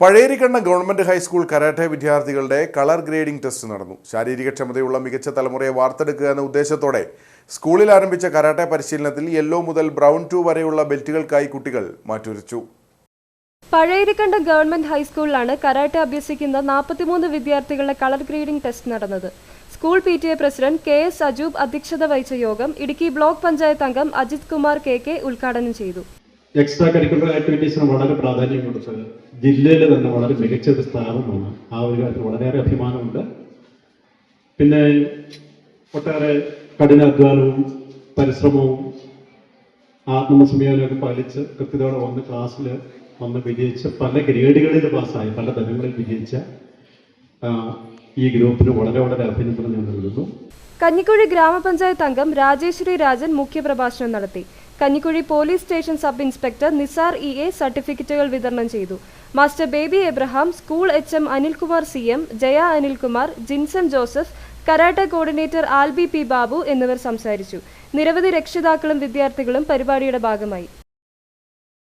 Pazhayarikkanna government high school karate വിദ്യാർത്ഥികളുടെ colour grading test നടന്നു. ശാരീരിക ക്ഷമതയുള്ള മികച്ച തലമുറയെ വാർത്തെടുക്കുക എന്ന ഉദ്ദേശത്തോടെ സ്കൂളിൽ ആരംഭിച്ച കരാട്ടെ പരിശീലനത്തിൽ യെല്ലോ മുതൽ ബ്രൗൺ ടു വരെയുള്ള ബെൽറ്റുകൾക്കായി കുട്ടികൾ മാറ്റുരച്ചു. പഴയരിക്കണ്ട ഗവൺമെന്റ് ഹൈസ്കൂളിലാണ് കരാട്ടെ അഭ്യസിക്കുന്ന നാൽപ്പത്തിമൂന്ന് വിദ്യാർത്ഥികളുടെ കളർ ഗ്രേഡിംഗ് ടെസ്റ്റ് നടന്നത്. School P T A president K S Ajoob അധ്യക്ഷത വഹിച്ച യോഗം ഇടുക്കി ബ്ലോക്ക് പഞ്ചായത്ത് അംഗം അജിത് കുമാർ കെ കെ ഉദ്ഘാടനം ചെയ്തു. എക്സ്ട്രാ കരിക്കുലർ ആക്ടിവിറ്റീസിന് വളരെ പ്രാധാന്യം കൊടുത്തത് ജില്ലയിൽ തന്നെ വളരെ മികച്ച ഒരു സ്ഥാപനമാണ്. ആ ഒരു കാര്യത്തിൽ വളരെയേറെ അഭിമാനമുണ്ട്. പിന്നെ ഒട്ടേറെ കഠിനാധ്വാനവും പരിശ്രമവും ആത്മസംയമനമൊക്കെ പാലിച്ച് കൃത്യതയോടെ വന്ന് ക്ലാസ്സിൽ വന്ന് വിജയിച്ച് പല ഗ്രേഡുകളിൽ പാസ്സായി പല തലങ്ങളിൽ വിജയിച്ച ഈ ഗ്രൂപ്പിന് വളരെ വളരെ അഭിനന്ദനം ഞാൻ നൽകുന്നു. കഞ്ഞിക്കുഴി ഗ്രാമപഞ്ചായത്ത് അംഗം രാജേശ്വരി രാജൻ മുഖ്യപ്രഭാഷണം നടത്തി. Kanjikuzhi police station sub inspector Nizar E A സർട്ടിഫിക്കറ്റുകൾ വിതരണം ചെയ്തു. Master Baby Abraham school H M Anilkumar C M Jaya Anilkumar Jinson Joseph karate coordinator Albi P Babu എന്നിവർ സംസാരിച്ചു. നിരവധി രക്ഷിതാക്കളും വിദ്യാർത്ഥികളും പരിപാടിയുടെ ഭാഗമായി.